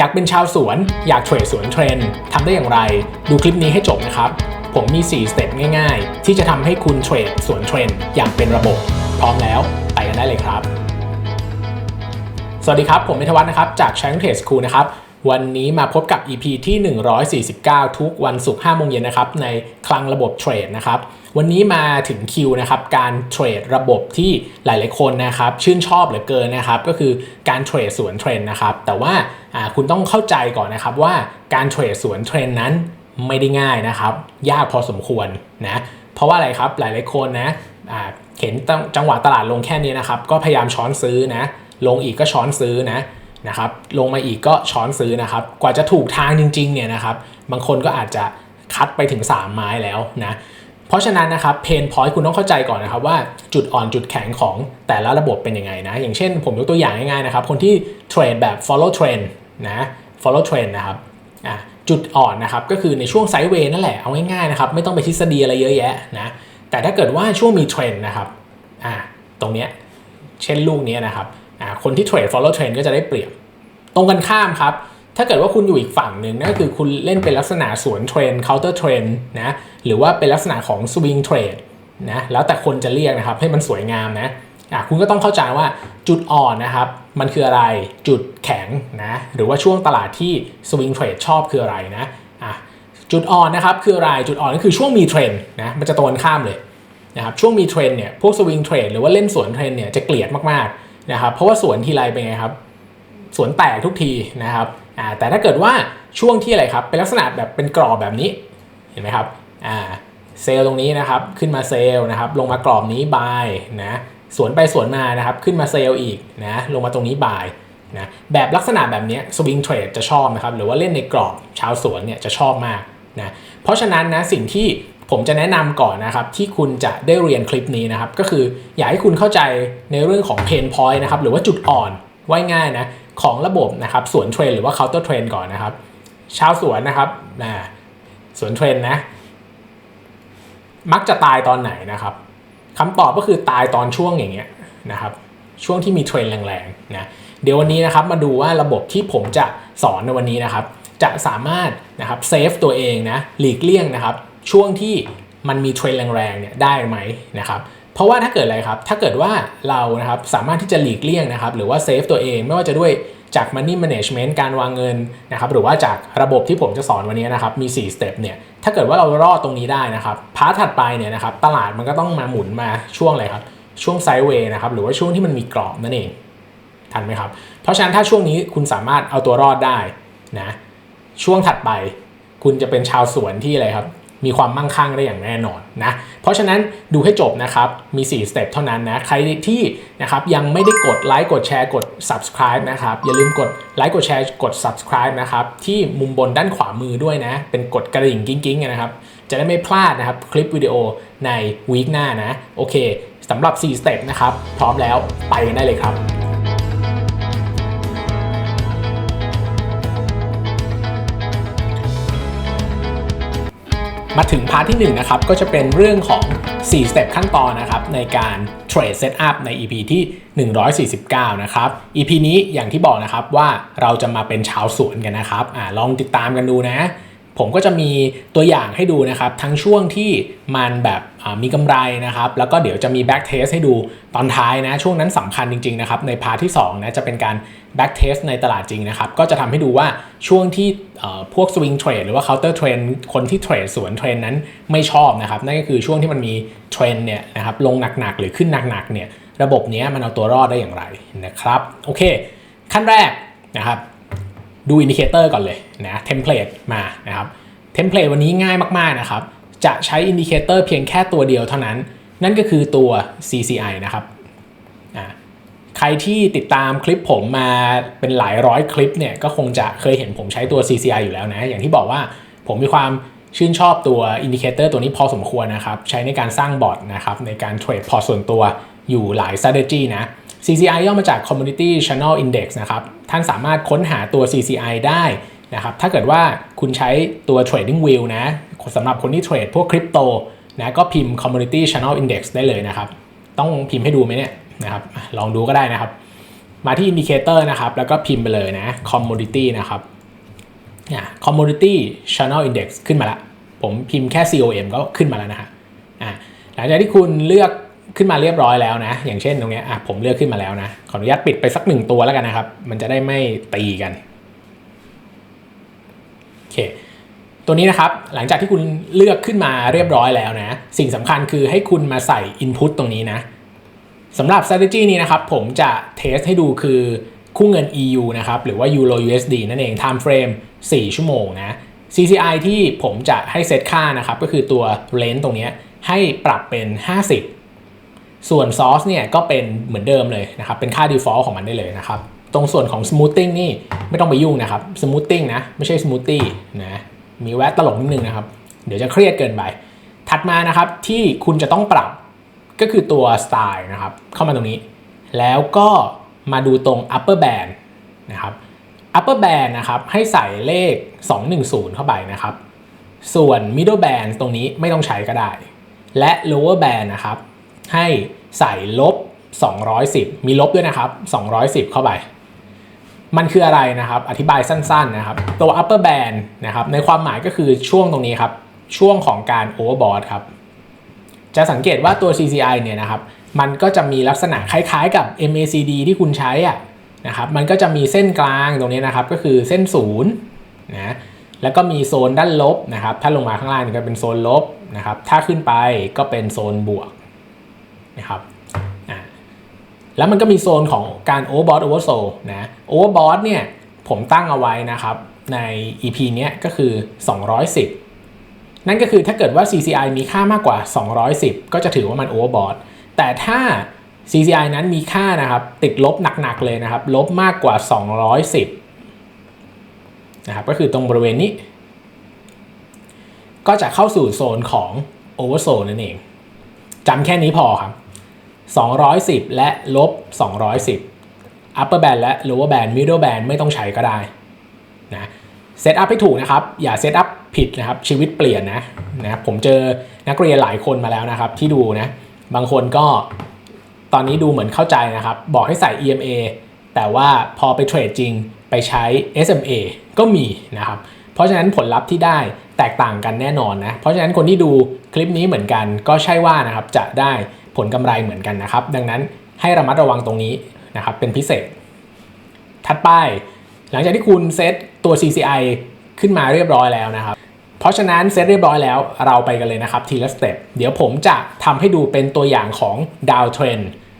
อยากเป็นชาวสวน อยากเทรดสวนเทรนด์ทำได้อย่างไร ดูคลิปนี้ให้จบนะครับ ผมมี 4 สเต็ปง่ายๆ ที่จะทำให้คุณเทรดสวนเทรนด์อย่างเป็นระบบ พร้อมแล้ว ไปกันได้เลยครับ สวัสดีครับ ผมเมธวัฒน์นะครับ จากช้างเทรดสคูลนะครับ วันนี้มาพบกับ EP ที่ 149 ทุกวันศุกร์5โมงเย็นนะครับ ในคลังระบบเทรดนะครับ วันนี้มาถึงคิวนะครับการเทรดระบบที่หลาย ๆ คนนะครับชื่นชอบเหลือเกินนะครับก็คือการเทรดสวนเทรนด์นะครับแต่ว่าคุณต้องเข้าใจก่อนนะครับว่าการเทรดสวนเทรนด์นั้นไม่ได้ง่ายนะครับยากพอสมควรนะเพราะว่าอะไรครับหลาย ๆ คนนะเห็นจังหวะตลาดลงแค่นี้นะครับก็พยายามช้อนซื้อนะลงอีกก็ช้อนซื้อนะนะครับลงมาอีกก็ช้อนซื้อนะครับกว่าจะถูกทางจริง ๆ เนี่ยนะครับบางคนก็อาจจะคัดไปถึง 3 ไม้แล้วนะ เพราะฉะนั้นนะครับเพนพอยต์คุณต้องเข้าใจก่อนนะครับว่าจุดอ่อนจุดแข็งของแต่ละระบบเป็นยังไงนะ อย่างเช่นผมยกตัวอย่างง่ายๆนะครับ คนที่เทรดแบบ follow trend นะ follow trend นะครับจุดอ่อนนะครับก็คือในช่วงไซด์เวย์นั่นแหละเอาง่ายๆนะครับไม่ต้องไปทฤษฎีอะไรเยอะแยะนะแต่ถ้าเกิดว่าช่วงมีเทรนด์นะครับอะตรงเนี้ยเช่นลูกนี้นะครับอะคนที่เทรด follow trend ก็จะได้เปรียบ ตรงกันข้ามครับ ถ้าเกิดว่าคุณอยู่อีกฝั่งหนึ่งนั่นคือคุณเล่นเป็นลักษณะสวนเทรน counter trend นะหรือว่าเป็นลักษณะของ swing trade นะแล้วแต่คนจะเรียกนะครับให้มันสวยงามนะอะคุณก็ต้องเข้าใจว่าจุดอ่อนนะครับ มันคืออะไรจุดแข็งนะหรือว่าช่วงตลาดที่ swing trade ชอบคืออะไรนะอะจุดอ่อนนะครับคืออะไรจุดอ่อนก็คือช่วงมีเทรนนะมันจะตรงกันข้ามเลยนะครับช่วงมีเทรนเนี่ยพวก swing trade หรือว่าเล่นสวนเทรนเนี่ยจะเกลียดมากๆนะครับเพราะว่าสวนทีไรเป็นไงครับ สวนแตกทุกทีนะครับ อ่าแต่ถ้าเกิดว่าช่วงที่อะไรครับเป็นลักษณะแบบเป็นกรอบแบบนี้เห็นไหมครับอ่าเซลล์ตรงนี้นะครับขึ้นมาเซลล์นะครับลงมากรอบนี้บายนะสวนไปสวนมานะครับขึ้นมาเซลล์อีกนะลงมาตรงนี้บายนะแบบลักษณะแบบนี้สวิงเทรดจะชอบนะครับหรือว่าเล่นในกรอบชาวสวนเนี่ยจะชอบมากนะเพราะฉะนั้นนะสิ่งที่ผมจะแนะนำก่อนนะครับที่คุณจะได้เรียนคลิปนี้นะครับก็คืออยากให้คุณเข้าใจในเรื่องของเพนพอยต์นะครับหรือว่าจุดอ่อนไว้ง่ายนะ ของระบบนะครับสวนเทรนหรือว่า counter trend ก่อนนะครับ ชาวสวนนะครับนะสวนเทรนนะ มักจะตายตอนไหนนะครับคำตอบก็คือตายตอนช่วงอย่างเงี้ยนะครับช่วงที่มีเทรนแรงๆนะเดี๋ยววันนี้นะครับมาดูว่าระบบที่ผมจะสอนในวันนี้นะครับ จะสามารถนะครับเซฟตัวเองนะหลีกเลี่ยงนะครับ ช่วงที่มันมีเทรนแรงๆเนี่ยได้ไหมนะครับ เพราะว่าถ้าเกิดอะไรครับ ถ้าเกิดว่าเรานะครับสามารถที่จะหลีกเลี่ยงนะครับหรือว่าเซฟตัวเองไม่ว่าจะด้วยจาก Money Management การวางเงินนะครับหรือว่าจากระบบที่ผมจะสอนวันนี้นะครับมี4สเต็ปเนี่ยถ้าเกิดว่าเรารอดตรงนี้ได้นะครับพาร์ทถัดไปเนี่ยนะครับตลาดมันก็ต้องมาหมุนมาช่วงอะไรครับช่วงไซด์เวย์นะครับหรือว่าช่วงที่มันมีกรอบนั่นเองทันไหมครับ เพราะฉะนั้นถ้าช่วงนี้คุณสามารถเอาตัวรอดได้นะช่วงถัดไปคุณจะเป็นชาวสวนที่อะไรครับ มีความมั่งคั่งได้อย่างแน่นอนนะ เพราะฉะนั้นดูให้จบนะครับ มี 4 สเต็ปเท่านั้นนะ ใครที่นะครับยังไม่ได้กดไลค์กดแชร์กด subscribe นะครับ อย่าลืมกดไลค์กดแชร์กด subscribe นะครับ ที่มุมบนด้านขวามือด้วยนะ เป็นกดกระดิ่งกิ้งๆนะครับ จะได้ไม่พลาดนะครับคลิปวิดีโอในวีคหน้านะ โอเคสำหรับ 4 สเต็ปนะครับ พร้อมแล้วไปกันได้เลยครับ มาถึงพาร์ทที่1นะครับก็จะเป็นเรื่องของ 4 สเต็ปขั้นตอนนะครับในการเทรดเซตอัพใน EP ที่ 149 นะครับ EP นี้อย่างที่บอกนะครับว่าเราจะมาเป็นชาวสวนกันนะครับอ่าลองติดตามกันดูนะ ผมก็จะมีตัวอย่างให้ดูนะครับทั้งช่วงที่มันแบบมีกำไรนะครับ แล้วก็เดี๋ยวจะมี back test ให้ดูตอนท้ายนะ ช่วงนั้นสำคัญจริงๆนะครับในพาร์ทที่2นะจะเป็นการ back test ในตลาดจริงนะครับ ก็จะทำให้ดูว่าช่วงที่พวก swing trade หรือว่า counter trend คนที่เทรดสวนเทรนนั้นไม่ชอบนะครับ นั่นก็คือช่วงที่มันมีเทรนเนี่ยนะครับลงหนักๆ หรือขึ้นหนักๆเนี่ยระบบนี้มันเอาตัวรอดได้อย่างไรนะครับโอเค ขั้นแรกนะครับ ดูอินดิเคเตอร์ก่อนเลยนะเทมเพลตมานะครับเทมเพลตวันนี้ง่ายมากๆนะครับจะใช้อินดิเคเตอร์เพียงแค่ตัวเดียวเท่านั้น นั่นก็คือตัว CCI นะครับใครที่ติดตามคลิปผมมาเป็นหลายร้อยคลิปเนี่ยก็คงจะเคยเห็นผมใช้ตัว CCI อยู่แล้วนะ อย่างที่บอกว่าผมมีความชื่นชอบตัวอินดิเคเตอร์ตัวนี้พอสมควรนะครับ ใช้ในการสร้างบอทนะครับในการเทรดพอส่วนตัว อยู่หลาย strategy นะ CCI ย่อมาจาก Community Channel Index นะครับ ท่านสามารถค้นหาตัว CCI ได้นะครับ ถ้าเกิดว่าคุณใช้ตัว Trading View นะสำหรับคนที่เทรดพวกคริปโตนะก็พิมพ์ Community Channel Index ได้เลยนะครับ ต้องพิมพ์ให้ดูไหมเนี่ยนะครับ ลองดูก็ได้นะครับ มาที่อินดิเคเตอร์นะครับ แล้วก็พิมพ์ไปเลยนะ commodity นะครับอ่า commodity channel index ขึ้นมาละ ผมพิมพ์แค่ com ก็ขึ้นมาแล้วนะฮะอ่าหลังจากที่คุณเลือก ขึ้นมาเรียบร้อยแล้วนะ อย่างเช่นตรงนี้อะผมเลือกขึ้นมาแล้วนะ ขออนุญาตปิดไปสักหนึ่งตัวแล้วกันนะครับ มันจะได้ไม่ตีกันโอเคตัวนี้นะครับ หลังจากที่คุณเลือกขึ้นมาเรียบร้อยแล้วนะ สิ่งสำคัญคือให้คุณมาใส่ input ตรงนี้นะสำหรับ strategy นี้นะครับ ผมจะเทสให้ดูคือคู่เงิน EU นะครับ หรือว่า Euro USD นั่นเอง time frame 4 ชั่วโมงนะ CCI ที่ผมจะให้เซตค่านะครับ ก็คือตัว range ตรงนี้ให้ปรับเป็น 50 ส่วน source เนี่ยก็เป็นเหมือนเดิมเลยนะครับ เป็นค่า default ของมันได้เลยนะครับ ตรงส่วนของ smoothing นี่ไม่ต้องไปยุ่งนะครับ smoothing นะ ไม่ใช่ smoothie นะ มีแวะตลกนิดนึงนะครับ เดี๋ยวจะเครียดเกินไป ถัดมานะครับที่คุณจะต้องปรับก็คือตัว style นะครับ เข้ามาตรงนี้ แล้วก็มาดูตรง upper band นะครับ upper band นะครับให้ใส่เลข 210 เข้าไปนะครับ ส่วน middle band ตรงนี้ไม่ต้องใช้ก็ได้ และ lower band นะครับ ให้ใส่ลบ 210 มีลบด้วยนะครับ 210 เข้าไป มันคืออะไรนะครับ อธิบายสั้นๆนะครับ ตัว upper band นะครับ ในความหมายก็คือช่วงตรงนี้ครับ ช่วงของการ overbought ครับ จะสังเกตว่าตัว CCI เนี่ยนะครับ มันก็จะมีลักษณะคล้ายๆกับ MACD ที่คุณใช้อะนะครับ มันก็จะมีเส้นกลางตรงนี้นะครับ ก็คือเส้นศูนย์นะ แล้วก็มีโซนด้านลบนะครับ ถ้าลงมาข้างล่างก็เป็นโซนลบนะครับ ถ้าขึ้นไปก็เป็นโซนบวก นะครับแล้วมันก็มีโซนของการ overbought oversold นะ overbought เนี่ยผมตั้งเอาไว้นะครับใน EP เนี้ยก็คือ 210 นั่นก็คือถ้าเกิดว่า CCI มีค่ามากกว่า 210 ก็จะถือว่ามัน overbought แต่ถ้า CCI นั้นมีค่านะครับติดลบหนักๆเลยนะครับ ลบมากกว่า 210นะครับก็คือตรงบริเวณนี้ ก็จะเข้าสู่โซนของ oversold นั่นเองจำแค่นี้พอครับ 210 และลบ 210 upper band และ lower band middle band ไม่ต้องใช้ก็ได้นะเซตอัพให้ถูกนะครับ อย่าเซตอัพผิดนะครับ ชีวิตเปลี่ยนนะนะผมเจอนักเรียนหลายคนมาแล้วนะครับ ที่ดูนะ บางคนก็ตอนนี้ดูเหมือนเข้าใจนะครับ บอกให้ใส่ EMA แต่ว่าพอไปเทรดจริงไปใช้ SMA ก็มีนะครับ เพราะฉะนั้นผลลัพธ์ที่ได้แตกต่างกันแน่นอนนะ เพราะฉะนั้นคนที่ดูคลิปนี้เหมือนกันก็ใช่ว่านะครับจะได้ ลกำไรเหมือนกันนะครับ ดังนั้นให้ระมัดระวังตรงนี้นะครับเป็นพิเศษ ถัดไป หลังจากที่คุณเซตตัว CCI ขึ้นมาเรียบร้อยแล้วนะครับ เพราะฉะนั้นเซตเรียบร้อยแล้วเราไปกันเลยนะครับทีละสเต็ปเดี๋ยวผมจะทำให้ดูเป็นตัวอย่างของดาวเทรน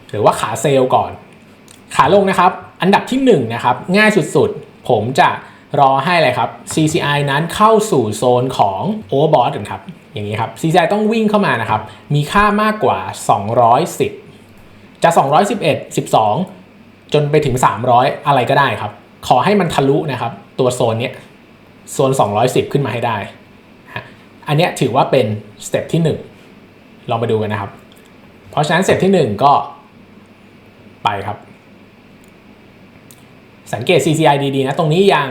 หรือว่าขาเซลก่อน ขาลงนะครับ อันดับที่1นะครับง่ายสุดๆ ผมจะ รอให้อะไรครับ CCI นั้นเข้าสู่โซนของ overbought กันครับอย่างนี้ครับ CCI ต้องวิ่งเข้ามานะครับ มีค่ามากกว่า 210 จะ 211 12 จนไปถึง 300 อะไรก็ได้ครับ ขอให้มันทะลุนะครับ ตัวโซนเนี้ยโซน 210 ขึ้นมาให้ได้ อันนี้ถือว่าเป็นสเต็ปที่ 1 ลองไปดูกันนะครับ เพราะฉะนั้นสเต็ปที่ 1 ก็ไปครับ สังเกต CCI ดีๆนะ ตรงนี้ยัง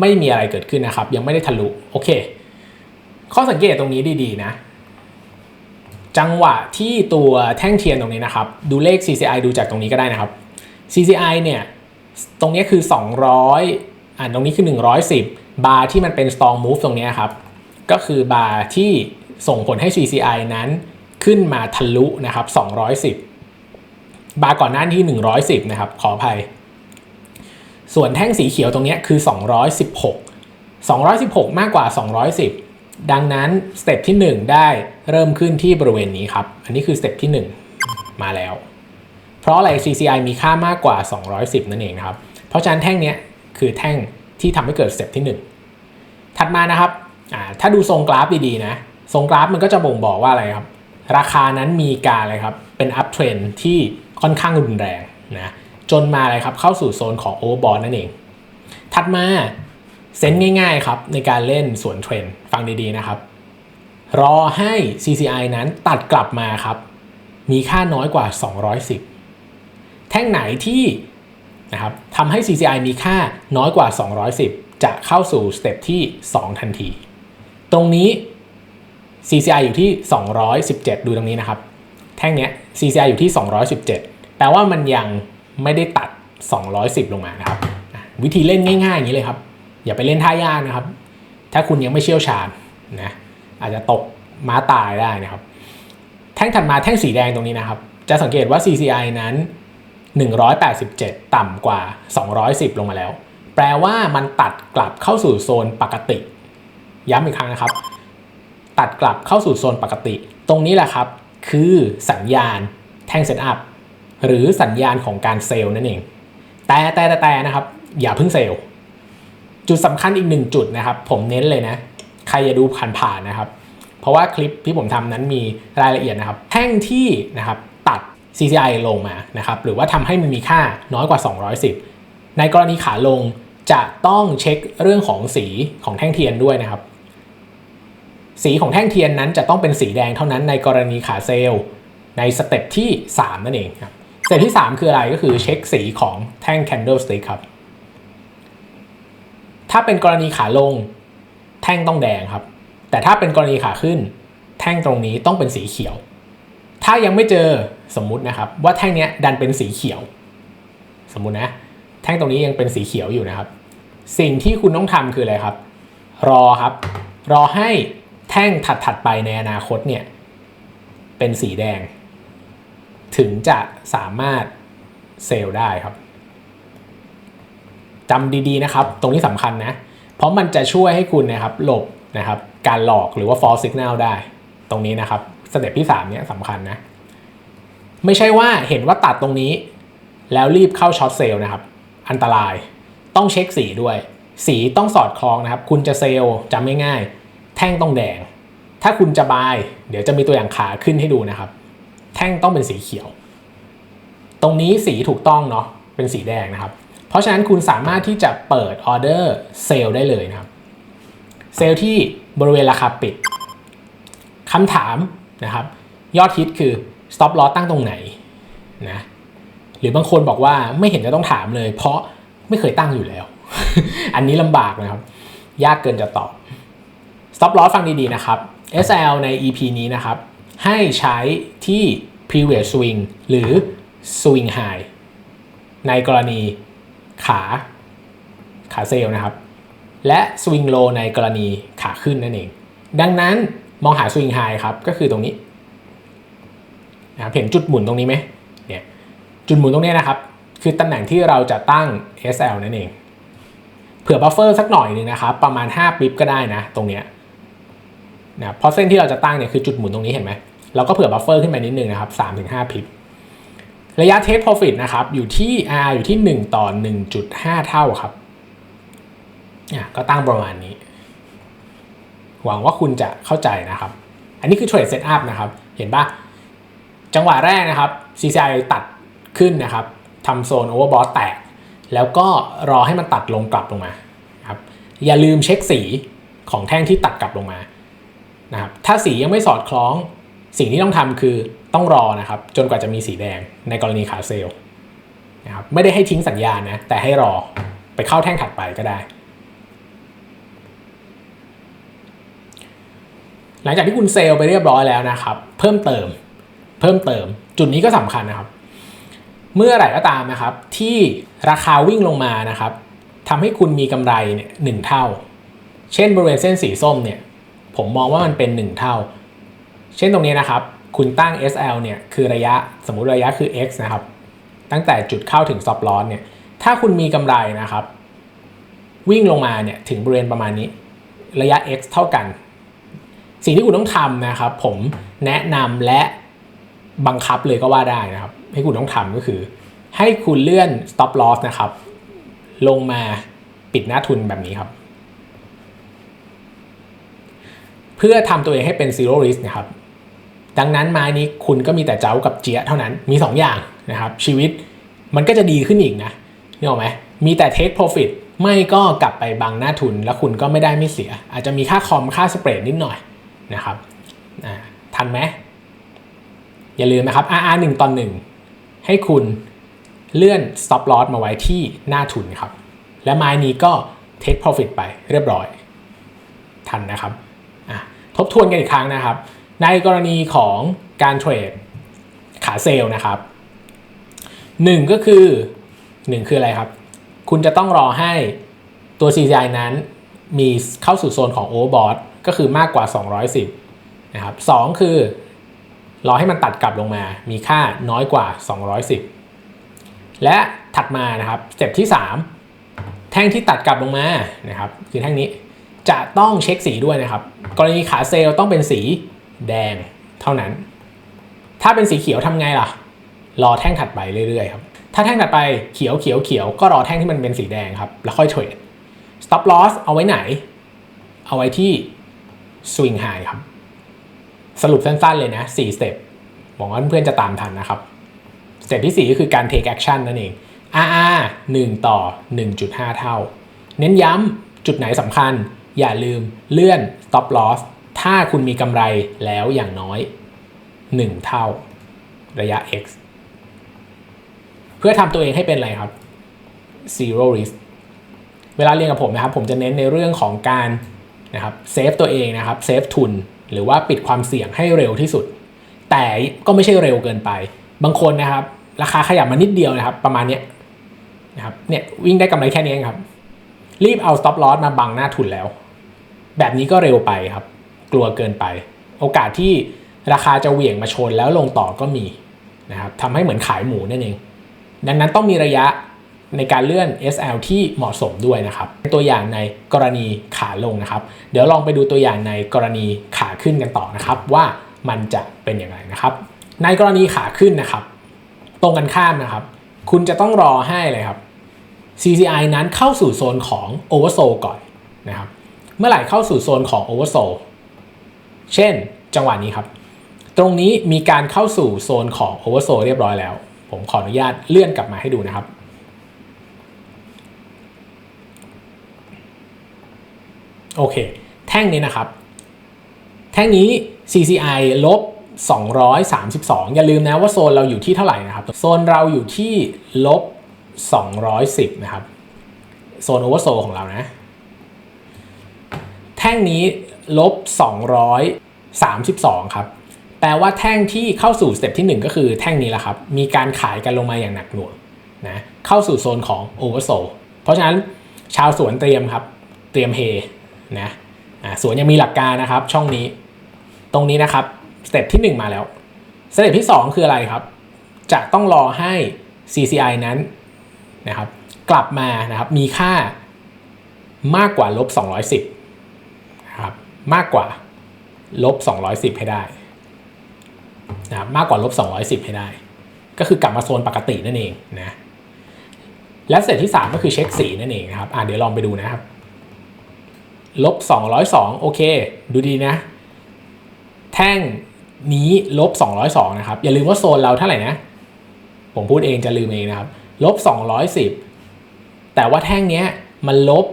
ไม่มีอะไรเกิดขึ้นนะครับ ยังไม่ได้ทะลุโอเค ข้อสังเกตตรงนี้ดีๆนะ จังหวะที่ตัวแท่งเทียนตรงนี้นะครับ ดูเลข CCI ดูจากตรงนี้ก็ได้นะครับ CCI เนี่ย ตรงนี้คือ 200อ่าตรงนี้คือ 110 บาร์ที่มันเป็น strong move ตรงนี้ครับ ก็คือบาร์ที่ส่งผลให้ CCI นั้นขึ้นมาทะลุนะครับ 210 บาร์ก่อนหน้าที่ 110 นะครับ ขออภัย ส่วนแท่งสีเขียวตรงนี้คือ 216 216 มากกว่า 210 ดังนั้นสเต็ปที่ 1 ได้เริ่มขึ้นที่บริเวณนี้ครับ อันนี้คือสเต็ปที่ 1 มาแล้ว เพราะอะไร CCI มีค่ามากกว่า 210 นั่นเองนะครับ เพราะฉะนั้นแท่งนี้คือแท่งที่ทำให้เกิดสเต็ปที่ 1 ถัดมานะครับ ถ้าดูทรงกราฟดีๆนะ ทรงกราฟมันก็จะบ่งบอกว่าอะไรครับ ราคานั้นมีการอะไรครับ เป็นอัพเทรนที่ค่อนข้างรุนแรงนะ จนมาอะไรครับเข้าสู่โซนของโอเวอร์บอลนั่นเอง ถัดมาเซนง่ายๆครับในการเล่นสวนเทรนฟังดีๆนะครับ รอให้ CCI นั้นตัดกลับมาครับ มีค่าน้อยกว่า 210 แท่งไหนที่นะครับทำให้ CCI มีค่าน้อยกว่า 210 จะเข้าสู่สเต็ปที่ 2 ทันที ตรงนี้ CCI อยู่ที่ 217 ดูตรงนี้นะครับ แท่งเนี้ย CCI อยู่ที่ 217 แปลว่ามันยัง ไม่ได้ตัด 210 ลงมานะครับ วิธีเล่นง่ายๆอย่างนี้เลยครับ อย่าไปเล่นท่ายากนะครับ ถ้าคุณยังไม่เชี่ยวชาญนะอาจจะตกม้าตายได้นะครับ แท่งถัดมาแท่งสีแดงตรงนี้นะครับ จะสังเกตว่า CCI นั้น 187 ต่ำกว่า 210 ลงมาแล้ว แปลว่ามันตัดกลับเข้าสู่โซนปกติ ย้ำอีกครั้งนะครับ ตัดกลับเข้าสู่โซนปกติ ตรงนี้แหละครับ คือสัญญาณแท่งเซตอัพ หรือสัญญาณของการเซลล์นั่นเอง แต่แต่แต่แตนะครับ อย่าเพิ่งเซลล์จุดสำคัญอีกหนึ่งจุดนะครับ ผมเน้นเลยนะ ใครอย่าดูผ่านๆนนะครับ เพราะว่าคลิปที่ผมทำนั้นมีรายละเอียดนะครับ แท่งที่นะครับตัด CCI ลงมานะครับ หรือว่าทำให้มันมีค่าน้อยกว่า 210 ในกรณีขาลงจะต้องเช็คเรื่องของสีของแท่งเทียนด้วยนะครับ สีของแท่งเทียนนั้นจะต้องเป็นสีแดงเท่านั้นในกรณีขาเซลล์ในสเต็ปที่ 3 นั่นเองครับ เสเต็ปที่ 3 คืออะไรก็คือเช็คสีของแท่ง candlestick ครับ ถ้าเป็นกรณีขาลงแท่งต้องแดงครับ แต่ถ้าเป็นกรณีขาขึ้น แท่งตรงนี้ต้องเป็นสีเขียว ถ้ายังไม่เจอสมมุตินะครับ ว่าแท่งเนี้ยดันเป็นสีเขียว สมมุตินะ แท่งตรงนี้ยังเป็นสีเขียวอยู่นะครับ สิ่งที่คุณต้องทำคืออะไรครับ รอครับ รอให้แท่งถัดๆไปในอนาคตเนี่ยเป็นสีแดง ถึงจะสามารถเซลล์ได้ครับจำดีๆนะครับ ตรงนี้สำคัญนะ เพราะมันจะช่วยให้คุณนะครับหลบนะครับการหลอกหรือว่า false signal ได้ ตรงนี้นะครับสเต็ปที่3เนี่ยสำคัญนะ ไม่ใช่ว่าเห็นว่าตัดตรงนี้ แล้วรีบเข้าช็อตเซลล์นะครับ อันตรายต้องเช็คสีด้วย สีต้องสอดคล้องนะครับ คุณจะเซลล์จำง่ายๆแท่งต้องแดง ถ้าคุณจะบาย เดี๋ยวจะมีตัวอย่างขาขึ้นให้ดูนะครับ แท่งต้องเป็นสีเขียว ตรงนี้สีถูกต้องเนาะเป็นสีแดงนะครับ เพราะฉะนั้นคุณสามารถที่จะเปิดออเดอร์เซลล์ได้เลยนะครับ เซลล์ที่บริเวณราคาปิดคำถามนะครับ ยอดฮิตคือ stop loss ตั้งตรงไหนนะหรือบางคนบอกว่าไม่เห็นจะต้องถามเลย เพราะไม่เคยตั้งอยู่แล้ว อันนี้ลำบากนะครับ ยากเกินจะตอบ stop loss ฟังดีๆนะครับ SL ใน EP นี้นะครับ ให้ใช้ที่ previous swing หรือ swing high ในกรณีขาขาเซลนะครับ และ swing low ในกรณีขาขึ้นนั่นเอง ดังนั้นมองหา swing high ครับก็คือตรงนี้นะครับเห็นจุดหมุนตรงนี้ไหมเนี่ยจุดหมุนตรงนี้นะครับ คือตำแหน่งที่เราจะตั้ง SL นั่นเอง เผื่อบัฟเฟอร์สักหน่อยหนึงนะครับ ประมาณ 5ปิ๊บก็ได้นะ ตรงเนี้ย นะเพราะเส้นที่เราจะตั้งเนี่ยคือจุดหมุนตรงนี้เห็นไหมเราก็เผื่อบัฟเฟอร์ขึ้นไปนิดนึงนะครับ3-5ปิ๊บระยะ take profit นะครับอยู่ที่ R อยู่ที่ 1 ต่อ 1.5 เท่าครับอะก็ตั้งประมาณนี้ หวังว่าคุณจะเข้าใจนะครับ อันนี้คือ trade setup นะครับ เห็นปะจังหวะแรกนะครับ CCI ตัดขึ้นนะครับทำโซน overbought แตก แล้วก็รอให้มันตัดลงกลับลงมาครับอย่าลืมเช็คสีของแท่งที่ตัดกลับลงมา นะครับถ้าสียังไม่สอดคล้อง สิ่งที่ต้องทำคือต้องรอนะครับ จนกว่าจะมีสีแดงในกรณีขาเซลนะครับไม่ได้ให้ทิ้งสัญญาณนะแต่ให้รอไปเข้าแท่งถัดไปก็ได้ หลังจากที่คุณเซลไปเรียบร้อยแล้วนะครับ เพิ่มเติมเพิ่มเติม จุดนี้ก็สำคัญนะครับ เมื่อไหร่ก็ตามนะครับ ที่ราคาวิ่งลงมานะครับทำให้คุณมีกำไรเนี่ยหนึ่งเท่า เช่นบริเวณเส้นสีส้มเนี่ย ผมมองว่ามันเป็น 1 เท่า เช่นตรงนี้นะครับ คุณตั้ง SL เนี่ยคือระยะสมมุติระยะคือ x นะครับ ตั้งแต่จุดเข้าถึง stop loss เนี่ย ถ้าคุณมีกำไรนะครับ วิ่งลงมาเนี่ยถึงบริเวณประมาณนี้ ระยะ x เท่ากัน สิ่งที่คุณต้องทำนะครับ ผมแนะนำและบังคับเลยก็ว่าได้นะครับ ให้คุณต้องทำก็คือ ให้คุณเลื่อน stop loss นะครับ ลงมาปิดหน้าทุนแบบนี้ครับ เพื่อทำตัวเองให้เป็น zero risk นะครับ ดังนั้นไม้นี้คุณก็มีแต่เจ้ากับเจี๊ยเท่านั้น มี 2 อย่างนะครับ ชีวิตมันก็จะดีขึ้นอีกนะนี่ออกไหมมีแต่ take profit ไม่ก็กลับไปบังหน้าทุน แล้วคุณก็ไม่ได้ไม่เสีย อาจจะมีค่าคอมค่าสเปรดนิดหน่อยนะครับทันไหมอย่าลืมนะครับ RR 1ต่อ1ให้คุณเลื่อน stop loss มาไว้ที่หน้าทุนครับ และไม้นี้ก็ take profit ไปเรียบร้อย ทันนะครับ บทวนกันอีกครั้งนะครับ ในกรณีของการเทรดขาเซลล์นะครับหนึ่งก็คือหนึ่งคืออะไรครับ คุณจะต้องรอให้ตัว CCI นั้นมีเข้าสู่โซนของ overbought ก็คือมากกว่า 210นะครับสองคือ รอให้มันตัดกลับลงมา มีค่าน้อยกว่า 210 และถัดมานะครับสเต็ปที่ 3 แท่งที่ตัดกลับลงมานะครับคือแท่งนี้ จะต้องเช็คสีด้วยนะครับ กรณีขาเซลล์ต้องเป็นสีแดงเท่านั้น ถ้าเป็นสีเขียวทำไงล่ะ รอแท่งถัดไปเรื่อยๆครับ ถ้าแท่งถัดไปเขียวเขียวเขียวก็รอแท่งที่มันเป็นสีแดงครับ แล้วค่อยเทรด stop loss เอาไว้ไหน เอาไว้ที่ swing high ครับ สรุปสั้นๆเลยนะ4 step หวังว่าเพื่อนๆจะตามทันนะครับ สเต็ปที่ 4 ก็คือการ take action นั่นเอง RR 1 ต่อ 1.5 เท่า เน้นย้ำจุดไหนสำคัญ อย่าลืมเลื่อน stop loss ถ้าคุณมีกำไรแล้วอย่างน้อย 1 เท่าระยะ x เพื่อทำตัวเองให้เป็นอะไรครับ zero risk เวลาเรียนกับผมนะครับ ผมจะเน้นในเรื่องของการนะครับเซฟตัวเองนะครับเซฟทุน หรือว่าปิดความเสี่ยงให้เร็วที่สุด แต่ก็ไม่ใช่เร็วเกินไป บางคนนะครับ ราคาขยับมานิดเดียวนะครับ ประมาณเนี้ยนะครับเนี่ยวิ่งได้กำไรแค่นี้เองครับ รีบเอา stop loss มาบังหน้าทุนแล้ว แบบนี้ก็เร็วไปครับ กลัวเกินไป โอกาสที่ราคาจะเหวี่ยงมาชนแล้วลงต่อก็มีนะครับทำให้เหมือนขายหมูนั่นเอง ดังนั้นต้องมีระยะในการเลื่อน SL ที่เหมาะสมด้วยนะครับ ตัวอย่างในกรณีขาลงนะครับ เดี๋ยวลองไปดูตัวอย่างในกรณีขาขึ้นกันต่อนะครับ ว่ามันจะเป็นอย่างไรนะครับ ในกรณีขาขึ้นนะครับ ตรงกันข้ามนะครับ คุณจะต้องรอให้เลยครับ CCI นั้นเข้าสู่โซนของ Oversold ก่อนนะครับ เมื่อไหร่เข้าสู่โซนของ Oversold เช่นจังหวะนี้ครับ ตรงนี้มีการเข้าสู่โซนของ Oversold เรียบร้อยแล้ว ผมขออนุญาตเลื่อนกลับมาให้ดูนะครับโอเค แท่งนี้นะครับ แท่งนี้ CCI ลบ 232 อย่าลืมนะว่าโซนเราอยู่ที่เท่าไหร่นะครับ โซนเราอยู่ที่ลบ 210 นะครับ โซนโอเวอร์โซของเรานะ ท่งนี้ลบ 232 ครับ แปลว่าแท่งที่เข้าสู่สเต็ปที่ 1 ก็คือแท่งนี้แหละครับ มีการขายกันลงมาอย่างหนักหน่วงนะเข้าสู่โซนของโอเวอร์โซเพราะฉะนั้นชาวสวนเตรียมครับ เตรียมเฮนะสวนยังมีหลักการนะครับ ช่องนี้ ตรงนี้นะครับสเต็ปที่ 1 มาแล้วสเต็ปที่ 2 คืออะไรครับ จะต้องรอให้ CCI นั้นนะครับ กลับมานะครับมีค่ามากกว่าลบ210นะครับ มากกว่าลบ210 ให้ได้นะมากกว่าลบ210 ให้ได้ ก็คือกลับมาโซนปกตินั่นเองนะและสเต็ปที่ 3 ก็คือเช็คสีนั่นเองนะครับอ่าเดี๋ยวลองไปดูนะครับลบ202 โอเค ดูดีนะ แท่งนี้ลบ202 นะครับ อย่าลืมว่าโซนเราเท่าไหร่นะ ผมพูดเองจะลืมเองนะครับลบ210 แต่ว่าแท่งเนี้ยมันลบ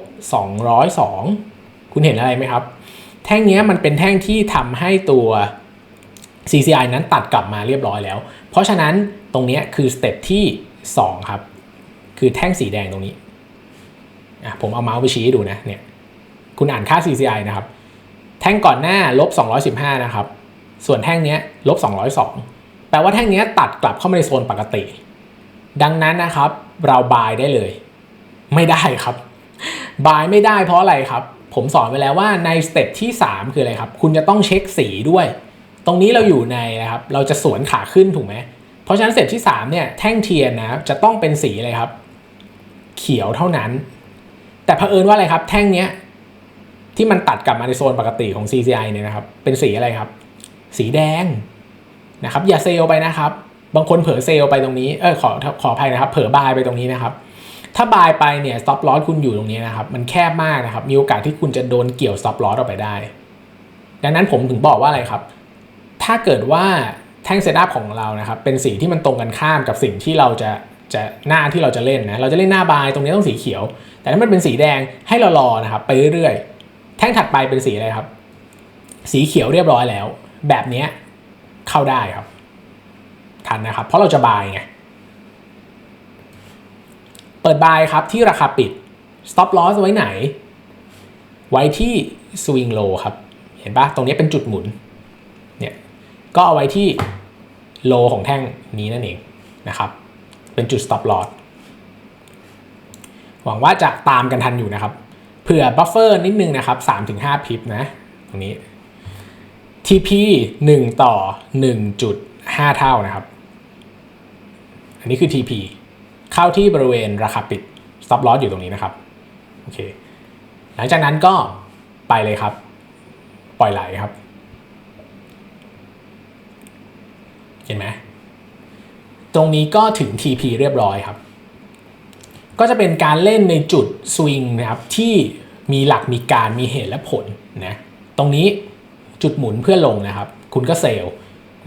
202 คุณเห็นอะไรไหมครับ แท่งนี้มันเป็นแท่งที่ทำให้ตัว CCI นั้นตัดกลับมาเรียบร้อยแล้ว เพราะฉะนั้นตรงนี้คือสเต็ปที่ 2 ครับ คือแท่งสีแดงตรงนี้อะผมเอาเมาส์ไปชี้ให้ดูนะเนี่ยคุณอ่านค่า CCI นะครับ แท่งก่อนหน้าลบ215 นะครับ ส่วนแท่งนี้ลบ202 แปลว่าแท่งนี้ตัดกลับเข้ามาในโซนปกติ ดังนั้นนะครับ เราบายได้เลย ไม่ได้ครับ บายไม่ได้เพราะอะไรครับ ผมสอนไปแล้วว่าในสเต็ปที่ 3 คืออะไรครับ คุณจะต้องเช็คสีด้วย ตรงนี้เราอยู่ในนะครับ เราจะสวนขาขึ้นถูกไหม เพราะฉะนั้นสเต็ปที่3เนี่ยแท่งเทียนนะจะต้องเป็นสีอะไรครับ เขียวเท่านั้น แต่เผอิญว่าอะไรครับ แท่งเนี้ยที่มันตัดกลับมาในโซนปกติของ CCI เนี่ยนะครับ เป็นสีอะไรครับ สีแดงนะครับ อย่าเซลไปนะครับ บางคนเผลอเซลไปตรงนี้ เออขอขออภัยนะครับ เผลอบายไปตรงนี้นะครับ ถ้าบายไปเนี่ย stop loss คุณอยู่ตรงนี้นะครับ มันแคบมากนะครับ มีโอกาสที่คุณจะโดนเกี่ยว stop loss ออกไปได้ ดังนั้นผมถึงบอกว่าอะไรครับ ถ้าเกิดว่าแท่งเซตอัพของเรานะครับ เป็นสีที่มันตรงกันข้ามกับสิ่งที่เราจะจะหน้าที่เราจะเล่นนะ เราจะเล่นหน้าบายตรงนี้ต้องสีเขียว แต่ถ้ามันเป็นสีแดงให้เรารอนะครับไปเรื่อยๆ แท่งถัดไปเป็นสีอะไรครับ สีเขียวเรียบร้อยแล้ว แบบนี้เข้าได้ครับ ทันนะครับ เพราะเราจะบายไง เปิดบายครับที่ราคาปิด stop loss ไว้ไหน ไว้ที่ swing low ครับ เห็นปะตรงนี้เป็นจุดหมุน เนี่ย ก็เอาไว้ที่ low ของแท่งนี้นั่นเองนะครับ เป็นจุด stop loss หวังว่าจะตามกันทันอยู่นะครับ เผื่อบัฟเฟอร์นิดนึงนะครับ 3-5 พิบนะ ตรงนี้ TP 1 ต่อ 1.5 เท่านะครับ อันนี้คือ TP เข้าที่บริเวณราคาปิด stop loss อยู่ตรงนี้นะครับโอเคหลังจากนั้นก็ไปเลยครับ ปล่อยไหลครับ เห็นไหมตรงนี้ก็ถึง TP เรียบร้อยครับ ก็จะเป็นการเล่นในจุดสวิงนะครับ ที่มีหลักมีการมีเหตุและผลนะตรงนี้จุดหมุนเพื่อลงนะครับ คุณก็เซลล์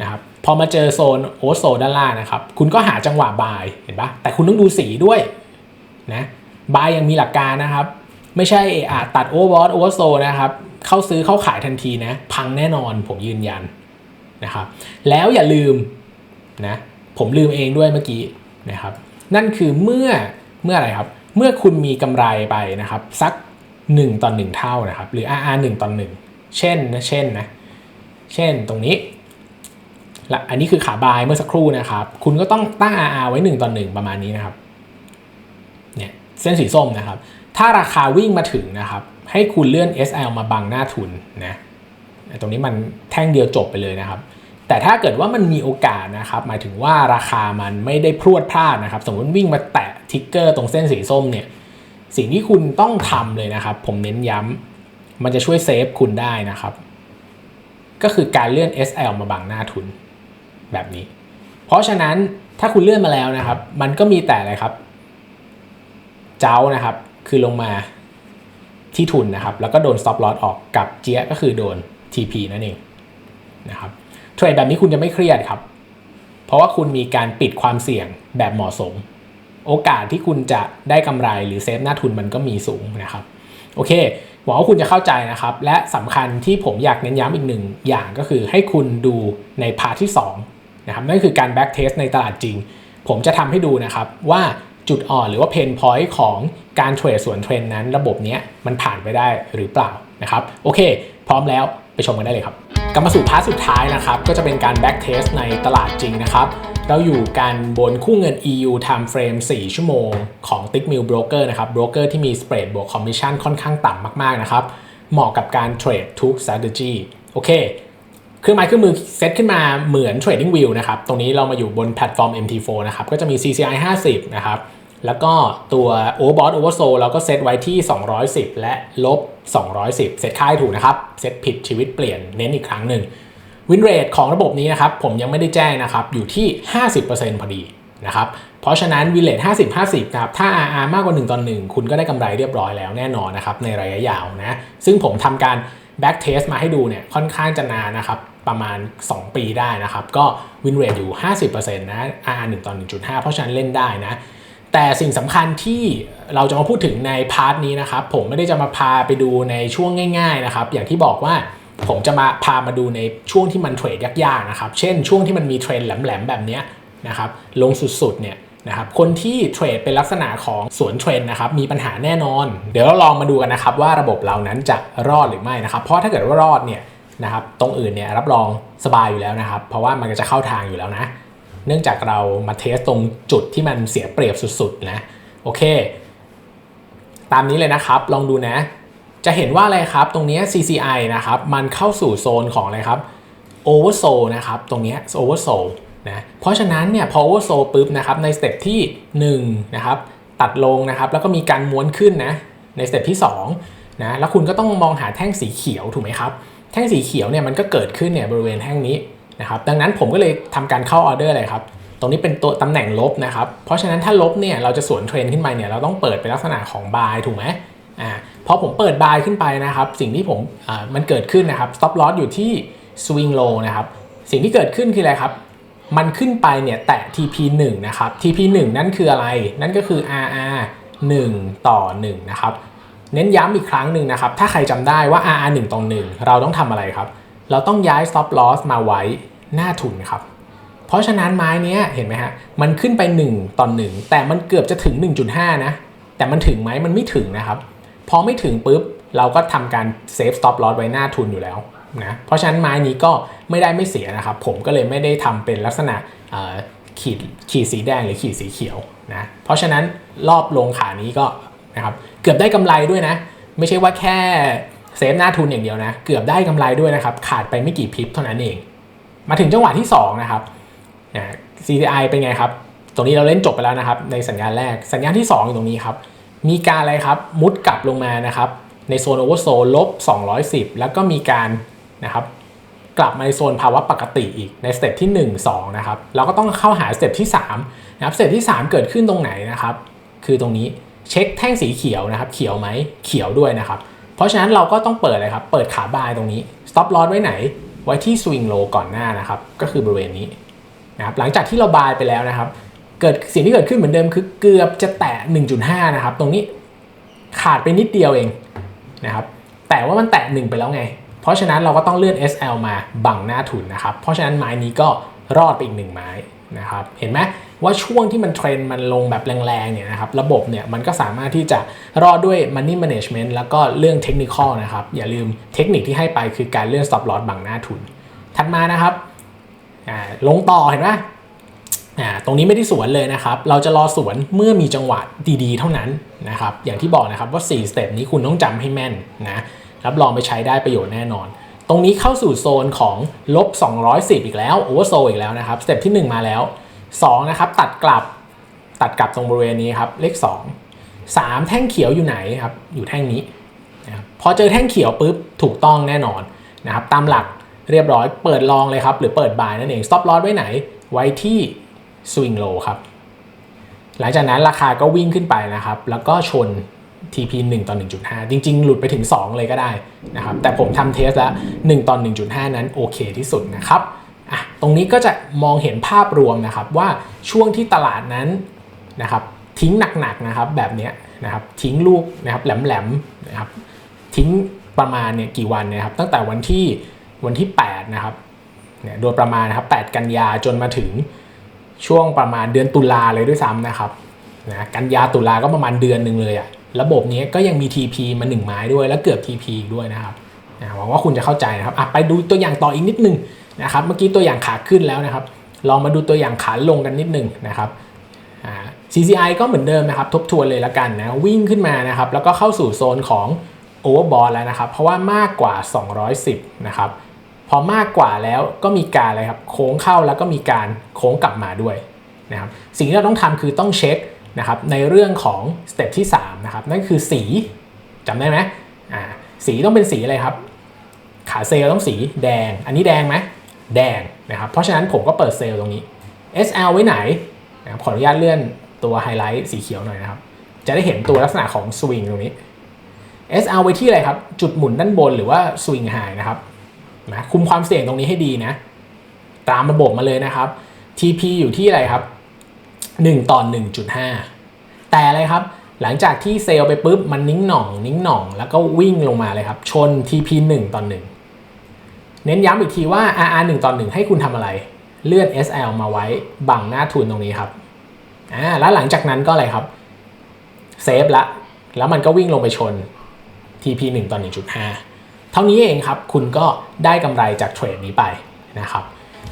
นะครับ พอมาเจอโซนโอโซด้านล่างนะครับ คุณก็หาจังหวะบายเห็นปะแต่คุณต้องดูสีด้วยนะบายยังมีหลักการนะครับ ไม่ใช่อาตัดโอเวอร์โอเวอร์โซนะครับ เข้าซื้อเข้าขายทันทีนะ พังแน่นอนผมยืนยันนะครับ แล้วอย่าลืมนะผมลืมเองด้วยเมื่อกี้นะครับ นั่นคือเมื่อเมื่ออะไรครับ เมื่อคุณมีกำไรไปนะครับ สัก 1 ต่อ 1 เท่านะครับ หรือ RR 1ต่อ1เช่นนะเช่นนะเช่นตรงนี้ และอันนี้คือขาบายเมื่อสักครู่นะครับ คุณก็ต้องตั้ง RR ไว้ 1ต่อ1ประมาณนี้นะครับเนี่ยเส้นสีส้มนะครับ ถ้าราคาวิ่งมาถึงนะครับ ให้คุณเลื่อน SL มาบังหน้าทุนนะตรงนี้มันแท่งเดียวจบไปเลยนะครับ แต่ถ้าเกิดว่ามันมีโอกาสนะครับ หมายถึงว่าราคามันไม่ได้พรวดพลาดนะครับ สมมติวิ่งมาแตะทิกเกอร์ตรงเส้นสีส้มเนี่ยสิ่งที่คุณต้องทำเลยนะครับ ผมเน้นย้ำมันจะช่วยเซฟคุณได้นะครับ ก็คือการเลื่อน SL มาบังหน้าทุน แบบนี้ เพราะฉะนั้นถ้าคุณเลื่อนมาแล้วนะครับ มันก็มีแต่อะไรครับ เจ้านะครับ คือลงมาที่ทุนนะครับ แล้วก็โดน stop loss ออกกับเจียก็คือโดน TP นั่นเองนะครับเทรดแบบนี้คุณจะไม่เครียดครับ เพราะว่าคุณมีการปิดความเสี่ยงแบบเหมาะสม โอกาสที่คุณจะได้กำไรหรือเซฟหน้าทุนมันก็มีสูงนะครับ โอเคหวังว่าคุณจะเข้าใจนะครับ และสำคัญที่ผมอยากเน้นย้ำอีกหนึ่งอย่างก็คือให้คุณดูในพาร์ทที่ 2 นะครับนั่นคือการ back test ในตลาดจริง ผมจะทำให้ดูนะครับว่าจุดอ่อนหรือว่าเพนพอยต์ของการเทรดส่วนเทรนนั้น ระบบนี้มันผ่านไปได้หรือเปล่านะครับโอเค พร้อมแล้วไปชมกันได้เลยครับกลับมาสู่พาร์ทสุดท้ายนะครับ ก็จะเป็นการ back test ในตลาดจริงนะครับเราอยู่กันบนคู่เงิน EU time frame 4 ชั่วโมงของ Tick Mill Broker นะครับโบรกเกอร์ที่มี spread บวก commission ค่อนข้างต่ำมาก ๆ นะครับ เหมาะกับการเทรดทุก strategy โอเค เครื่องไม้เครื่องมือเซตขึ้นมาเหมือน Trading View นะครับ ตรงนี้เรามาอยู่บนแพลตฟอร์ม MT4 นะครับ ก็จะมี CCI 50 นะครับ แล้วก็ตัว Overbought Oversold เราก็เซตไว้ที่ 210 และลบ 210 เซตค่ายถูกนะครับ เซตผิดชีวิตเปลี่ยนเน้นอีกครั้งหนึ่งวินเรทของระบบนี้นะครับ ผมยังไม่ได้แจ้งนะครับ อยู่ที่ 50%พอดีนะครับ เพราะฉะนั้นวินเรท50 50นะครับ ถ้า RR มากกว่า 1ต่อ1คุณก็ได้กำไรเรียบร้อยแล้วแน่นอนนะครับในระยะยาวนะ ซึ่งผมทำการ back test มาให้ดูเนี่ยค่อนข้างจะนานนะครับประมาณ 2 ปีได้นะครับ ก็วินเรทอยู่ 50%นะ RR 1ต่อ1.5 เพราะฉะนั้นเล่นได้นะ แต่สิ่งสำคัญที่เราจะมาพูดถึงในพาร์ทนี้นะครับ ผมไม่ได้จะมาพาไปดูในช่วงง่ายๆนะครับ อย่างที่บอกว่าผมจะมาพามาดูในช่วงที่มันเทรดยากๆนะครับ เช่นช่วงที่มันมีเทรนแหลมๆแบบนี้นะครับ ลงสุดๆเนี่ย นะครับคนที่เทรดเป็นลักษณะของสวนเทรนนะครับมีปัญหาแน่นอน เดี๋ยวเราลองมาดูกันนะครับว่าระบบเรานั้นจะรอดหรือไม่นะครับ เพราะถ้าเกิดว่ารอดเนี่ยนะครับตรงอื่นเนี่ยรับรองสบายอยู่แล้วนะครับ เพราะว่ามันจะเข้าทางอยู่แล้วนะ เนื่องจากเรามาเทสตรงจุดที่มันเสียเปรียบสุดๆนะโอเค ตามนี้เลยนะครับลองดูนะ จะเห็นว่าอะไรครับตรงนี้ CCI นะครับมันเข้าสู่โซนของอะไรครับ Oversold นะครับตรงนี้ Oversold นะเพราะฉะนั้นเนี่ยพอ Oversold ปุ๊บนะครับในสเต็ปที่1นะครับตัดลงนะครับแล้วก็มีการม้วนขึ้นนะในสเต็ปที่2นะแล้วคุณก็ต้องมองหาแท่งสีเขียวถูกไหมครับแท่งสีเขียวเนี่ยมันก็เกิดขึ้นเนี่ยบริเวณแท่งนี้นะครับดังนั้นผมก็เลยทำการเข้าออเดอร์เลยครับตรงนี้เป็นตัวตำแหน่งลบนะครับเพราะฉะนั้นถ้าลบเนี่ยเราจะสวนเทรนขึ้นไปเนี่ยเราต้องเปิดเป็นลักษณะของบายถูกไหมอ่าพอผมเปิดบายขึ้นไปนะครับสิ่งที่ผมอ่ามันเกิดขึ้นนะครับ stop loss อยู่ที่ swing low นะครับสิ่งที่เกิดขึ้นคืออะไรครับ มันขึ้นไปเนี่ยแตะ TP 1 นะครับ TP 1 นั่นคืออะไร นั่นก็คือ RR 1 ต่อ 1 นะครับ เน้นย้ำอีกครั้งหนึ่งนะครับ ถ้าใครจำได้ว่า RR 1 ต่อ 1 เราต้องทำอะไรครับ เราต้องย้าย stop loss มาไว้หน้าทุนครับ เพราะฉะนั้นไม้นี้เห็นไหมฮะ มันขึ้นไป 1 ต่อ 1 แต่มันเกือบจะถึง 1.5 นะ แต่มันถึงไหมมันไม่ถึงนะครับ พอไม่ถึงปุ๊บ เราก็ทำการเซฟ stop loss ไว้หน้าทุนอยู่แล้ว นะเพราะฉะนั้นไม้นี้ก็ไม่ได้ไม่เสียนะครับ ผมก็เลยไม่ได้ทำเป็นลักษณะขีดขีดสีแดงหรือขีดสีเขียวนะเพราะฉะนั้นรอบลงขานี้ก็นะครับเกือบได้กำไรด้วยนะ ไม่ใช่ว่าแค่เซฟหน้าทุนอย่างเดียวนะ เกือบได้กำไรด้วยนะครับ ขาดไปไม่กี่พิบเท่านั้นเอง มาถึงจังหวะที่ 2 นะครับอ่า CTI เป็นไงครับ ตรงนี้เราเล่นจบไปแล้วนะครับ ในสัญญาณแรกสัญญาณที่ 2 อยู่ตรงนี้ครับ มีการอะไรครับ มุดกลับลงมานะครับ ในโซนโอเวอร์โซลบ210 แล้วก็มีการ นะครับกลับมาในโซนภาวะปกติอีกในสเต็ปที่ 1 2นะครับเราก็ต้องเข้าหาสเต็ปที่3นะครับสเต็ปที่ 3 เกิดขึ้นตรงไหนนะครับคือตรงนี้เช็คแท่งสีเขียวนะครับเขียวไหมเขียวด้วยนะครับเพราะฉะนั้นเราก็ต้องเปิดเลยครับเปิดขาบายตรงนี้ stop loss ไว้ไหน ไว้ที่ swing low ก่อนหน้านะครับก็คือบริเวณนี้นะครับหลังจากที่เราบายไปแล้วนะครับ เกิดสิ่งที่เกิดขึ้นเหมือนเดิมคือเกือบจะแตะ 1.5 นะครับ ตรงนี้ขาดไปนิดเดียวเองนะครับแต่ว่ามันแตะ1ไปแล้วไง เพราะฉะนั้นเราก็ต้องเลื่อน SL มาบังหน้าทุนนะครับ เพราะฉะนั้นไม้นี้ก็รอดไปอีกหนึ่งไม้นะครับ เห็นไหมว่าช่วงที่มันเทรนด์มันลงแบบแรงๆเนี่ยนะครับ ระบบเนี่ยมันก็สามารถที่จะรอดด้วย Money Management แล้วก็เรื่องเทคนิคนะครับ อย่าลืมเทคนิคที่ให้ไปคือการเลื่อน Stop Loss บังหน้าทุน ถัดมานะครับอ่าลงต่อเห็นไหมอ่าตรงนี้ไม่ได้สวนเลยนะครับ เราจะรอสวนเมื่อมีจังหวะดีๆ เท่านั้นนะครับ อย่างที่บอกนะครับว่า 4 สเต็ปนี้คุณต้องจำให้แม่นนะ รับรองไปใช้ได้ประโยชน์แน่นอน ตรงนี้เข้าสู่โซนของลบ210 อีกแล้วโอเวอร์โซอีกแล้วนะครับสเต็ปที่ 1 มาแล้ว2นะครับตัดกลับตัดกลับตรงบริเวณนี้ครับเลข 2 3 แท่งเขียวอยู่ไหนครับอยู่แท่งนี้นะครับพอเจอแท่งเขียวปุ๊บถูกต้องแน่นอนนะครับตามหลักเรียบร้อยเปิดลองเลยครับ หรือเปิดบายนั่นเอง stop loss ไว้ไหน ไว้ที่ swing low ครับหลังจากนั้นราคาก็วิ่งขึ้นไปนะครับ แล้วก็ชน TP 1 ต่อ 1.5 จริง ๆ หลุดไปถึง 2 เลยก็ได้นะครับแต่ผมทำเทสแล้ว 1 ต่อ 1.5 นั้นโอเคที่สุดนะครับอะตรงนี้ก็จะมองเห็นภาพรวมนะครับว่าช่วงที่ตลาดนั้นนะครับทิ้งหนักๆนะครับแบบนี้นะครับทิ้งลูกนะครับแหลมๆนะครับทิ้งประมาณเนี่ยกี่วันเนี่ยครับตั้งแต่วันที่วันที่8นะครับเนี่ยโดยประมาณนะครับ8กันยาจนมาถึงช่วงประมาณเดือนตุลาเลยด้วยซ้ำนะครับนะกันยาตุลาก็ประมาณเดือนหนึ่งเลยอะ ระบบนี้ก็ยังมี TP มา1ไม้ด้วย แล้วเกือบ TP อีกด้วยนะครับหวังว่าคุณจะเข้าใจนะครับไปดูตัวอย่างต่ออีกนิดนึงนะครับ เมื่อกี้ตัวอย่างขาขึ้นแล้วนะครับ ลองมาดูตัวอย่างขาลงกันนิดนึงนะครับ CCI ก็เหมือนเดิมนะครับ ทบทวนเลยละกันนะวิ่งขึ้นมานะครับ แล้วก็เข้าสู่โซนของ Overbought แล้วนะครับ เพราะว่ามากกว่า 210 นะครับ พอมากกว่าแล้วก็มีการอะไรครับ โค้งเข้าแล้วก็มีการโค้งกลับมาด้วยนะครับ สิ่งที่เราต้องทำคือต้องเช็ค นะครับในเรื่องของสเต็ปที่3นะครับนั่นคือสีจำได้ไหมอ่าสีต้องเป็นสีอะไรครับ ขาเซลล์ต้องสีแดง อันนี้แดงไหมแดงนะครับเพราะฉะนั้นผมก็เปิดเซลล์ตรงนี้ SL ไว้ไหนนะครับขออนุญาตเลื่อนตัวไฮไลท์สีเขียวหน่อยนะครับ จะได้เห็นตัวลักษณะของสวิงตรงนี้ SL ไว้ที่อะไรครับ จุดหมุนด้านบนหรือว่าสวิงไฮนะครับนะคุมความเสี่ยงตรงนี้ให้ดีนะ ตามระบบมาเลยนะครับ TP อยู่ที่อะไรครับ 1ต่อ1.5 แต่อะไรครับ หลังจากที่เซลไปปุ๊บมันนิ่งหน่อง นิ่งหน่อง แล้วก็วิ่งลงมาเลยครับ ชน TP 1ต่อ1เน้นย้ำอีกทีว่า RR 1ต่อ1ให้คุณทำอะไร เลื่อน SL มาไว้บังหน้าทุนตรงนี้ครับอ่าแล้วหลังจากนั้นก็อะไรครับเซฟละ แล้วมันก็วิ่งลงไปชน TP 1ต่อ1.5 เท่านี้เองครับ คุณก็ได้กำไรจากเทรดนี้ไปนะครับ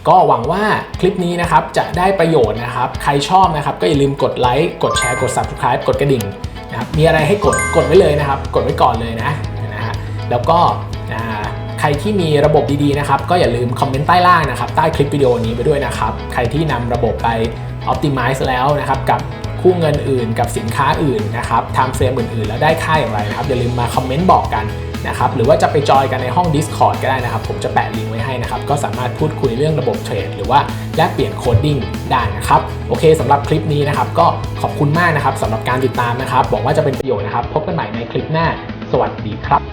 ก็หวังว่าคลิปนี้นะครับจะได้ประโยชน์นะครับ ใครชอบนะครับก็อย่าลืมกดไลค์ กดแชร์ กด Subscribe กดกระดิ่งนะครับ มีอะไรให้กด กดไว้เลยนะครับ กดไว้ก่อนเลยนะนะฮะ แล้วก็ใครที่มีระบบดีๆนะครับ ก็อย่าลืมคอมเมนต์ใต้ล่างนะครับ ใต้คลิปวิดีโอนี้ไปด้วยนะครับ ใครที่นำระบบไป Optimize แล้วนะครับกับ คู่เงินอื่นกับสินค้าอื่นนะครับทำเฟรมอื่นๆ แล้วได้ค่าอย่างไรนะครับอย่าลืมมาคอมเมนต์บอกกันนะครับหรือว่าจะไปจอยกันในห้อง Discord ก็ได้นะครับ ผมจะแปะลิงก์ไว้ให้นะครับ ก็สามารถพูดคุยเรื่องระบบเทรดหรือว่าแลกเปลี่ยนโคดดิ้งได้นะครับ โอเคสำหรับคลิปนี้นะครับ ก็ขอบคุณมากนะครับสำหรับการติดตามนะครับหวังว่าจะเป็นประโยชน์นะครับ พบกันใหม่ในคลิปหน้า สวัสดีครับ